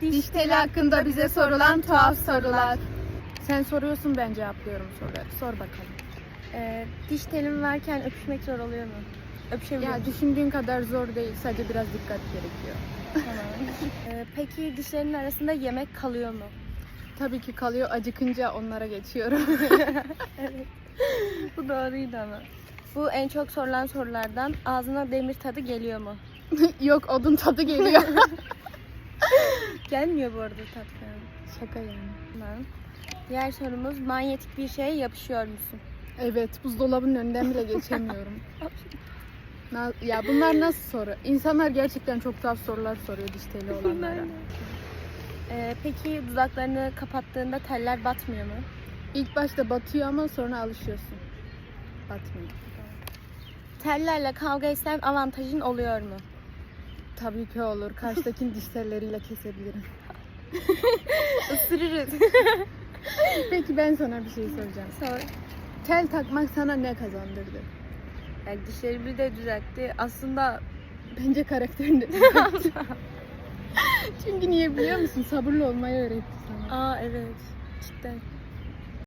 Diş teli hakkında bize sorulan tuhaf sorular. Sen soruyorsun ben cevaplıyorum soruları. Sor bakalım. Ee, diş telim varken öpüşmek zor oluyor mu? Öpüşebiliyor Ya musun? düşündüğün kadar zor değil. Sadece biraz dikkat gerekiyor. Tamam. Ee, peki dişlerin arasında yemek kalıyor mu? Tabii ki kalıyor. Acıkınca onlara geçiyorum. Evet. Bu doğruydu ama. Bu en çok sorulan sorulardan ağzına demir tadı geliyor mu? Yok odun tadı geliyor. Gelmiyor bu arada tat falan. Şaka yani. Tamam. Diğer sorumuz manyetik bir şeye yapışıyor musun? Evet buzdolabının önünden bile geçemiyorum. Na- ya bunlar nasıl soru? İnsanlar gerçekten çok tuhaf sorular soruyor diş teli olanlara. Ee, peki dudaklarını kapattığında teller batmıyor mu? İlk başta batıyor ama sonra alışıyorsun. Batmıyor. Tellerle kavga etsen avantajın oluyor mu? Tabii ki olur. Karşıdakini diş telleriyle kesebilirim. Isırırız. Peki ben sana bir şey soracağım. Sor. Tel takmak sana ne kazandırdı? Yani dişlerimi de düzeltti. Aslında Bence karakterini de Çünkü niye biliyor musun? Sabırlı olmayı öğretti sana. aa evet cidden.